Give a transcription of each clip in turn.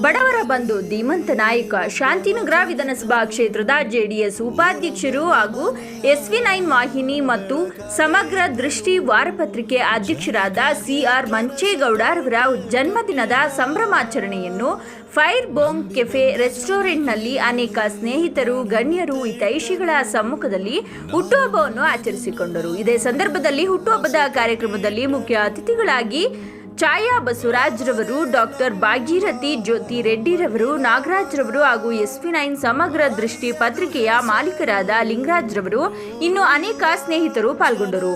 ಬಡವರ ಬಂಧು ಧೀಮಂತ ನಾಯಕ ಶಾಂತಿನಗರ ವಿಧಾನಸಭಾ ಕ್ಷೇತ್ರದ ಜೆಡಿಎಸ್ ಉಪಾಧ್ಯಕ್ಷರು ಹಾಗೂ ಎಸ್ವಿ ನೈನ್ ವಾಹಿನಿ ಮತ್ತು ಸಮಗ್ರ ದೃಷ್ಟಿ ವಾರಪತ್ರಿಕೆ ಅಧ್ಯಕ್ಷರಾದ ಸಿಆರ್ ಮಂಚೇಗೌಡರವರ ಜನ್ಮದಿನದ ಸಂಭ್ರಮಾಚರಣೆಯನ್ನು ಫೈರ್ ಬೋಮ್ ಕೆಫೆ ರೆಸ್ಟೋರೆಂಟ್ನಲ್ಲಿ ಅನೇಕ ಸ್ನೇಹಿತರು, ಗಣ್ಯರು, ಹಿತೈಷಿಗಳ ಸಮ್ಮುಖದಲ್ಲಿ ಹುಟ್ಟುಹಬ್ಬವನ್ನು ಆಚರಿಸಿಕೊಂಡರು. ಇದೇ ಸಂದರ್ಭದಲ್ಲಿ ಹುಟ್ಟುಹಬ್ಬದ ಕಾರ್ಯಕ್ರಮದಲ್ಲಿ ಮುಖ್ಯ ಅತಿಥಿಗಳಾಗಿ ಛಾಯಾ ಬಸವರಾಜ್ರವರು ಡಾಕ್ಟರ್ ಭಾಗೀರಥಿ ಜ್ಯೋತಿ ರೆಡ್ಡಿರವರು, ನಾಗರಾಜ್ರವರು ಹಾಗೂ ಎಸ್ಪಿ ನೈನ್ ಸಮಗ್ರ ದೃಷ್ಟಿ ಪತ್ರಿಕೆಯ ಮಾಲೀಕರಾದ ಲಿಂಗರಾಜ್ರವರು ಇನ್ನು ಅನೇಕ ಸ್ನೇಹಿತರು ಪಾಲ್ಗೊಂಡರು.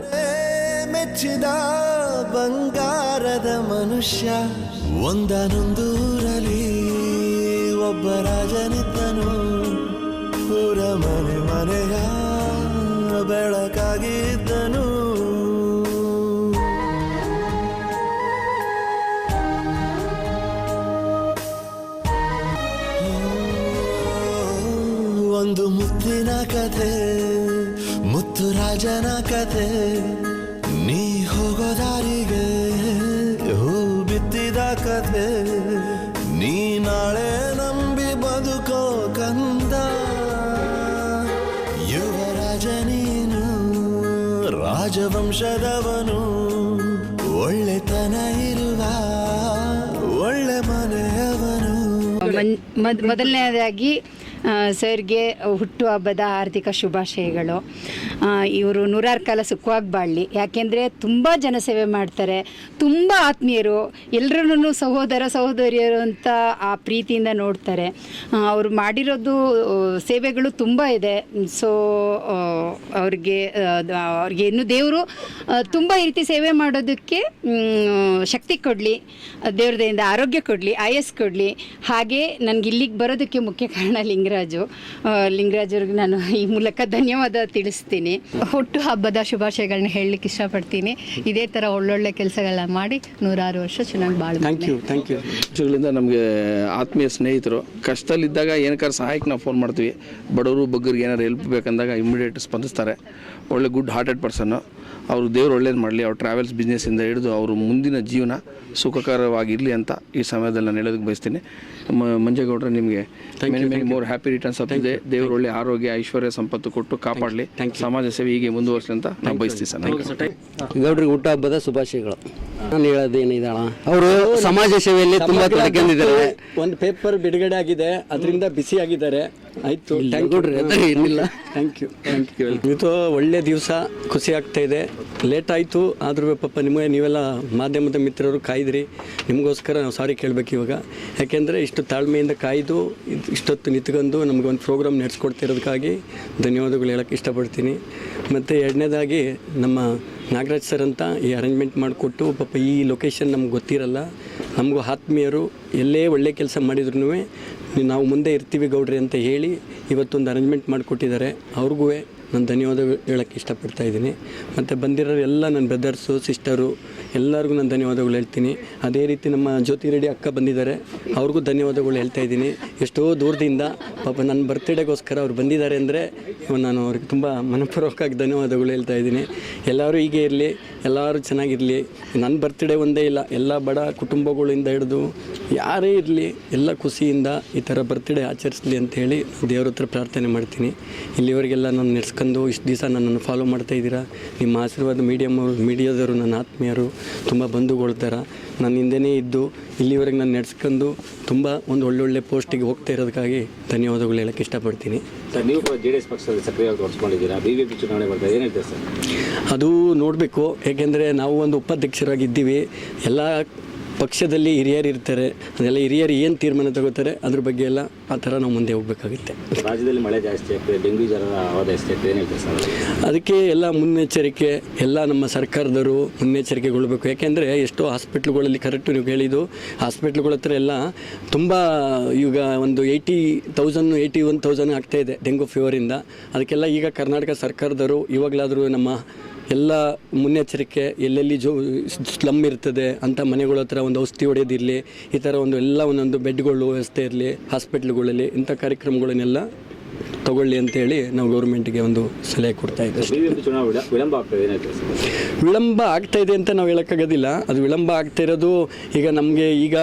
ಬಂಗಾರದ ಮನುಷ್ಯ ಒಂದನೊಂದೂರಲಿ ಒಬ್ಬ ರಾಜನಿದ್ದನು. ಮನೆ ಮನೆಯ ಬೆಳಕಾಗಿದ್ದನು ಒಂದು ಮುತ್ತಿನ ಕಥೆ, ಮುತ್ತು ರಾಜನ ಕಥೆ. ನೀ ಹೋಗೋ ದಾರಿಗೆ ಹೂ ಬಿತ್ತಿದ ಕಥೆ. ನೀ ನಾಳೆ ನಂಬಿ ಬದುಕೋ ಕಂದ. ಯುವರಾಜ ನೀನು, ರಾಜವಂಶದವನು. ಒಳ್ಳೆತನ ಇರುವ, ಒಳ್ಳೆ ಮನೆಯವನು. ಸರ್ಗೆ ಹುಟ್ಟುಹಬ್ಬದ ಆರ್ಥಿಕ ಶುಭಾಶಯಗಳು. ಇವರು ನೂರಾರು ಕಾಲ ಸುಖವಾಗಿ ಬಾಳಲಿ. ಯಾಕೆಂದರೆ ತುಂಬ ಜನಸೇವೆ ಮಾಡ್ತಾರೆ. ತುಂಬ ಆತ್ಮೀಯರು ಎಲ್ಲರೂ ಸಹೋದರ ಸಹೋದರಿಯರು ಅಂತ ಆ ಪ್ರೀತಿಯಿಂದ ನೋಡ್ತಾರೆ. ಅವರು ಮಾಡಿರೋದು ಸೇವೆಗಳು ತುಂಬ ಇದೆ. ಸೊ ಅವ್ರಿಗೆ ಅವ್ರಿಗೆ ಇನ್ನು ದೇವರು ತುಂಬ ಈ ರೀತಿ ಸೇವೆ ಮಾಡೋದಕ್ಕೆ ಶಕ್ತಿ ಕೊಡಲಿ. ದೇವ್ರದಿಂದ ಆರೋಗ್ಯ ಕೊಡಲಿ, ಆಯಸ್ ಕೊಡಲಿ. ಹಾಗೆ ನನಗೆ ಇಲ್ಲಿಗೆ ಬರೋದಕ್ಕೆ ಮುಖ್ಯ ಕಾರಣ ಲಿಂಗರಾಜು. ಲಿಂಗರಾಜ್. ಅವ್ರಿಗೆ ನಾನು ಈ ಮೂಲಕ ಧನ್ಯವಾದ ತಿಳಿಸ್ತೀನಿ. ಹುಟ್ಟು ಹಬ್ಬದ ಶುಭಾಶಯಗಳನ್ನ ಹೇಳಲಿಕ್ಕೆ ಇಷ್ಟಪಡ್ತೀನಿ. ಇದೇ ಥರ ಒಳ್ಳೊಳ್ಳೆ ಕೆಲಸಗಳನ್ನ ಮಾಡಿ ನೂರಾರು ವರ್ಷ ಚೆನ್ನಾಗಿ ಬಾಳ್ಬೇಕು. ಥ್ಯಾಂಕ್ ಯು ಥ್ಯಾಂಕ್ ಯು ನಮಗೆ ಆತ್ಮೀಯ ಸ್ನೇಹಿತರು ಕಷ್ಟದಲ್ಲಿದ್ದಾಗ ಏನಕ್ಕಾರು ಸಹಾಯಕ್ಕೆ ನಾವು ಫೋನ್ ಮಾಡ್ತೀವಿ. ಬಡವರು ಬಗ್ಗರಿಗೆ ಏನಾರು ಹೆಲ್ಪ್ ಬೇಕಂದಾಗ ಇಮಿಡಿಯೇಟ್ ಸ್ಪಂದಿಸ್ತಾರೆ. ಒಳ್ಳೆ ಗುಡ್ ಹಾರ್ಟೆಡ್ ಪರ್ಸನ್ನು ಅವರು ದೇವ್ರು ಒಳ್ಳೇದು ಮಾಡಲಿ ಅವ್ರ ಟ್ರಾವೆಲ್ಸ್ ಬಿಸ್ನೆಸ್ಸಿಂದ ಹಿಡಿದು ಅವರು ಮುಂದಿನ ಜೀವನ ಸುಖಕರವಾಗಿರಲಿ ಅಂತ ಈ ಸಮಯದಲ್ಲಿ ನಾನು ಹೇಳೋದಕ್ಕೆ ಬಯಸ್ತೀನಿ. ಮ- ಮಂಜೇಗೌಡ್ರೆ ನಿಮಗೆ ಮೋರ್ ಹ್ಯಾಪಿ ರಿಟರ್ನ್ಸ್ ಆಫ್ ದೇವರು ದೇವ್ರು ಒಳ್ಳೆ ಆರೋಗ್ಯ ಐಶ್ವರ್ಯ ಸಂಪತ್ತು ಕೊಟ್ಟು ಕಾಪಾಡಲಿ. ಸಮಾಜ ಸೇವೆ ಹೀಗೆ ಮುಂದುವರಿಸಲಿ ಅಂತ ನಾವು ಬಯಸ್ತೀವಿ ಸರ್. ಗೌಡ್ರಿಗೆ ಊಟ ಹಬ್ಬದ ಶುಭಾಶಯಗಳು. ನಾನು ಹೇಳೋದೇನಿದಾಳ ಅವರು ಸಮಾಜ ಸೇವೆಯಲ್ಲಿ ತುಂಬಾ ತೊಡಗಿದ್ದಾರೆ ಒಂದು ಪೇಪರ್ ಬಿಡುಗಡೆ ಆಗಿದೆ. ಅದರಿಂದ ಬಿಸಿ ಆಗಿದ್ದಾರೆ. ಆಯ್ತು ಥ್ಯಾಂಕ್ ಯು ಏನಿಲ್ಲ. ಥ್ಯಾಂಕ್ ಯು ಥ್ಯಾಂಕ್ ಯು ಇದು ಒಳ್ಳೆ ದಿವಸ ಖುಷಿ ಆಗ್ತಾ ಇದೆ. ಲೇಟ್ ಆಯಿತು ಆದರೂ ಪಾಪ ನಿಮಗೆ ನೀವೆಲ್ಲ ಮಾಧ್ಯಮದ ಮಿತ್ರರು ಕಾಯ್ದ್ರಿ. ನಿಮಗೋಸ್ಕರ ನಾವು ಸಾರಿ ಕೇಳಬೇಕು ಇವಾಗ. ಯಾಕೆಂದರೆ ಇಷ್ಟು ತಾಳ್ಮೆಯಿಂದ ಕಾಯ್ದು ಇದ್- ಇಷ್ಟೊತ್ತು ನಿಂತ್ಕೊಂಡು ಒಂದು ಪ್ರೋಗ್ರಾಮ್ ನಡೆಸ್ಕೊಡ್ತಿರೋದಕ್ಕಾಗಿ ಧನ್ಯವಾದಗಳು ಹೇಳೋಕ್ಕೆ ಇಷ್ಟಪಡ್ತೀನಿ. ಮತ್ತು ಎರಡನೇದಾಗಿ ನಮ್ಮ ನಾಗರಾಜ್ ಸರ್ ಅಂತ ಈ ಅರೇಂಜ್ಮೆಂಟ್ ಮಾಡಿಕೊಟ್ಟು ಪಾಪ ಈ ಲೊಕೇಶನ್ ನಮ್ಗೆ ಗೊತ್ತಿರಲ್ಲ. ನಮಗೂ ಆತ್ಮೀಯರು ಎಲ್ಲೇ ಒಳ್ಳೆ ಕೆಲಸ ಮಾಡಿದ್ರು ನಾವು ಮುಂದೆ ಇರ್ತೀವಿ ಗೌಡ್ರಿ ಅಂತ ಹೇಳಿ ಇವತ್ತೊಂದು ಅರೇಂಜ್ಮೆಂಟ್ ಮಾಡಿಕೊಟ್ಟಿದ್ದಾರೆ. ಅವ್ರಿಗೂ ನಾನು ಧನ್ಯವಾದ ಹೇಳೋಕ್ಕೆ ಇಷ್ಟಪಡ್ತಾ ಇದ್ದೀನಿ. ಮತ್ತು ಬಂದಿರೋರು ಎಲ್ಲ ನನ್ನ ಬ್ರದರ್ಸು ಸಿಸ್ಟರು ಎಲ್ಲರಿಗೂ ನಾನು ಧನ್ಯವಾದಗಳು ಹೇಳ್ತೀನಿ. ಅದೇ ರೀತಿ ನಮ್ಮ ಜ್ಯೋತಿ ರೆಡ್ಡಿ ಅಕ್ಕ ಬಂದಿದ್ದಾರೆ. ಅವ್ರಿಗೂ ಧನ್ಯವಾದಗಳು ಹೇಳ್ತಾ ಇದ್ದೀನಿ. ಎಷ್ಟೋ ದೂರದಿಂದ ಪಾಪ ನನ್ನ ಬರ್ತ್ಡೇಗೋಸ್ಕರ ಅವ್ರು ಬಂದಿದ್ದಾರೆ ಅಂದರೆ ನಾನು ಅವ್ರಿಗೆ ತುಂಬ ಮನಪೂರ್ವಕವಾಗಿ ಧನ್ಯವಾದಗಳು ಹೇಳ್ತಾ ಇದ್ದೀನಿ. ಎಲ್ಲರೂ ಹೀಗೆ ಇರಲಿ, ಎಲ್ಲರೂ ಚೆನ್ನಾಗಿರಲಿ. ನನ್ನ ಬರ್ತ್ಡೇ ಒಂದೇ ಇಲ್ಲ, ಎಲ್ಲ ಬಡ ಕುಟುಂಬಗಳಿಂದ ಹಿಡಿದು ಯಾರೇ ಇರಲಿ, ಎಲ್ಲ ಖುಷಿಯಿಂದ ಈ ಥರ ಬರ್ತ್ಡೇ ಆಚರಿಸಲಿ ಅಂತೇಳಿ ದೇವ್ರ ಹತ್ರ ಪ್ರಾರ್ಥನೆ ಮಾಡ್ತೀನಿ. ಇಲ್ಲಿವರೆಗೆಲ್ಲ ನಾನು ನಡೆಸ್ಕೊಂಡು ಇಷ್ಟು ದಿವಸ ನನ್ನನ್ನು ಫಾಲೋ ಮಾಡ್ತಾ ಇದ್ದೀರಾ. ನಿಮ್ಮ ಆಶೀರ್ವಾದ ಮೀಡಿಯಮ್ ಮೀಡಿಯಾದವರು ನನ್ನ ಆತ್ಮೀಯರು. ತುಂಬ ಬಂಧುಗಳ ಥರ ನನ್ನ ಹಿಂದೆನೇ ಇದ್ದು ಇಲ್ಲಿವರೆಗೆ ನಾನು ನಡೆಸ್ಕೊಂಡು ತುಂಬ ಒಂದು ಒಳ್ಳೊಳ್ಳೆ ಪೋಸ್ಟಿಗೆ ಹೋಗ್ತಾ ಇರೋದಕ್ಕಾಗಿ ಧನ್ಯವಾದಗಳು ಹೇಳೋಕ್ಕೆ ಇಷ್ಟಪಡ್ತೀನಿ. ಸರ್ ನೀವು ಕೂಡ ಜೆ ಡಿ ಎಸ್ ಪಕ್ಷದಲ್ಲಿ ಸಕ್ರಿಯವಾಗಿ ತೋರಿಸ್ಕೊಂಡಿದ್ದೀರಾ ಬಿ ಜೆ ಪಿ ಚುನಾವಣೆ ಬರ್ತಾ ಏನು ಹೇಳ್ತೀರಾ ಸರ್? ಅದು ನೋಡಬೇಕು. ಏಕೆಂದರೆ ನಾವು ಒಂದು ಉಪಾಧ್ಯಕ್ಷರಾಗಿದ್ದೀವಿ. ಎಲ್ಲ ಪಕ್ಷದಲ್ಲಿ ಹಿರಿಯರು ಇರ್ತಾರೆ ಅದೆಲ್ಲ ಹಿರಿಯರು ಏನು ತೀರ್ಮಾನ ತಗೋತಾರೆ ಅದ್ರ ಬಗ್ಗೆ ಎಲ್ಲ ಆ ಥರ ನಾವು ಮುಂದೆ ಹೋಗಬೇಕಾಗುತ್ತೆ. ರಾಜ್ಯದಲ್ಲಿ ಮಳೆ ಜಾಸ್ತಿ ಆಗ್ತದೆ ಡೆಂಗ್ಯೂ ಜ್ವರ ಜಾಸ್ತಿ ಆಗ್ತದೆ ಅದಕ್ಕೆ ಎಲ್ಲ ಮುನ್ನೆಚ್ಚರಿಕೆ ಎಲ್ಲ ನಮ್ಮ ಸರ್ಕಾರದವರು ಮುನ್ನೆಚ್ಚರಿಕೆಗೊಳ್ಬೇಕು ಯಾಕೆಂದರೆ ಎಷ್ಟೋ ಹಾಸ್ಪಿಟ್ಲ್ಗಳಲ್ಲಿ ಕರೆಕ್ಟು ನೀವು ಹೇಳಿದ್ದು ಹಾಸ್ಪಿಟ್ಲ್ಗಳ ಹತ್ರ ಎಲ್ಲ ತುಂಬ ಈಗ ಒಂದು eighty thousand eighty one thousand ಆಗ್ತಾಯಿದೆ ಡೆಂಗ್ಯೂ ಫೀವರಿಂದ ಅದಕ್ಕೆಲ್ಲ ಈಗ ಕರ್ನಾಟಕ ಸರ್ಕಾರದವರು ಇವಾಗಲಾದರೂ ನಮ್ಮ ಎಲ್ಲ ಮುನ್ನೆಚ್ಚರಿಕೆ ಎಲ್ಲೆಲ್ಲಿ ಜೋ ಸ್ಲಮ್ ಇರ್ತದೆ ಅಂಥ ಮನೆಗಳ ಹತ್ರ ಒಂದು ಔಷಧಿ ಹೊಡೆಯೋದಿರಲಿ ಈ ಥರ ಒಂದು ಎಲ್ಲ ಒಂದೊಂದು ಬೆಡ್ಗಳು ವ್ಯವಸ್ಥೆ ಇರಲಿ ಹಾಸ್ಪಿಟ್ಲ್ಗಳಲ್ಲಿ ಇಂಥ ಕಾರ್ಯಕ್ರಮಗಳನ್ನೆಲ್ಲ ತಗೊಳ್ಳಿ ಅಂತೇಳಿ ನಾವು ಗೌರ್ಮೆಂಟ್ಗೆ ಒಂದು ಸಲಹೆ ಕೊಡ್ತಾ ಇದ್ದೀವಿ. ವಿಳಂಬ ಆಗ್ತಾ ಇದೆ ಅಂತ ನಾವು ಹೇಳೋಕ್ಕಾಗೋದಿಲ್ಲ. ಅದು ವಿಳಂಬ ಆಗ್ತಾ ಇರೋದು ಈಗ ನಮಗೆ ಈಗ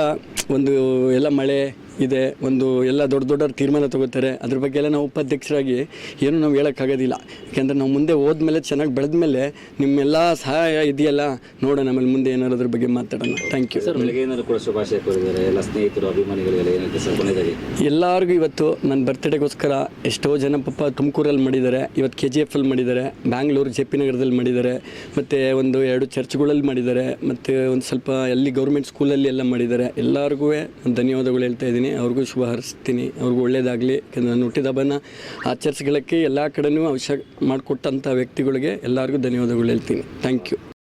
ಒಂದು ಎಲ್ಲ ಮಳೆ ಇದೆ. ಒಂದು ಎಲ್ಲ ದೊಡ್ಡ ದೊಡ್ಡ ತೀರ್ಮಾನ ತಗೋತಾರೆ. ಅದ್ರ ಬಗ್ಗೆ ಎಲ್ಲ ನಾವು ಉಪಾಧ್ಯಕ್ಷರಾಗಿ ಏನು ನಾವು ಹೇಳೋಕ್ಕಾಗೋದಿಲ್ಲ ಯಾಕೆಂದ್ರೆ ನಾವು ಮುಂದೆ ಹೋದ್ಮೇಲೆ ಚೆನ್ನಾಗಿ ಬೆಳೆದ್ಮೇಲೆ ನಿಮ್ಮೆಲ್ಲ ಸಹಾಯ ಇದೆಯಲ್ಲ? ನೋಡೋಣ ಆಮೇಲೆ ಮುಂದೆ ಏನಾರು ಅದ್ರ ಬಗ್ಗೆ ಮಾತಾಡೋಣ. ಥ್ಯಾಂಕ್ ಯು ಏನಾದ್ರು ಎಲ್ಲ ಸ್ನೇಹಿತರು ಅಭಿಮಾನಿಗಳಿಗೆಲ್ಲ ಎಲ್ಲರಿಗೂ ಇವತ್ತು ನನ್ನ ಬರ್ತ್ಡೇಗೋಸ್ಕರ ಎಷ್ಟೋ ಜನ ಪಾಪ ತುಮಕೂರಲ್ಲಿ ಮಾಡಿದ್ದಾರೆ. ಇವತ್ತು ಕೆ ಜಿ ಎಫ್ ಅಲ್ಲಿ ಮಾಡಿದ್ದಾರೆ. ಬ್ಯಾಂಗ್ಳೂರು ಜೆ ಪಿ ನಗರದಲ್ಲಿ ಮಾಡಿದ್ದಾರೆ. ಮತ್ತು ಒಂದು ಎರಡು ಚರ್ಚ್ಗಳಲ್ಲಿ ಮಾಡಿದ್ದಾರೆ. ಮತ್ತು ಒಂದು ಸ್ವಲ್ಪ ಅಲ್ಲಿ ಗೌರ್ಮೆಂಟ್ ಸ್ಕೂಲಲ್ಲಿ ಎಲ್ಲ ಮಾಡಿದ್ದಾರೆ. ಎಲ್ಲರಿಗೂ ಧನ್ಯವಾದಗಳು ಹೇಳ್ತಾ ಇದ್ದೀನಿ. ಅವ್ರಿಗೂ ಶುಭ ಹರಿಸ್ತೀನಿ. ಅವ್ರಿಗೂ ಒಳ್ಳೇದಾಗಲಿ. ಯಾಕಂದರೆ ನಾನು ಹುಟ್ಟಿದ ಹಬ್ಬನ ಆಚರಿಸ್ಕೊಳ್ಳೋಕ್ಕೆ ಎಲ್ಲ ಕಡೆನೂ ಅವಶ್ಯ ಮಾಡಿಕೊಟ್ಟಂಥ ವ್ಯಕ್ತಿಗಳಿಗೆ ಎಲ್ಲರಿಗೂ ಧನ್ಯವಾದಗಳು ಹೇಳ್ತೀನಿ. Thank you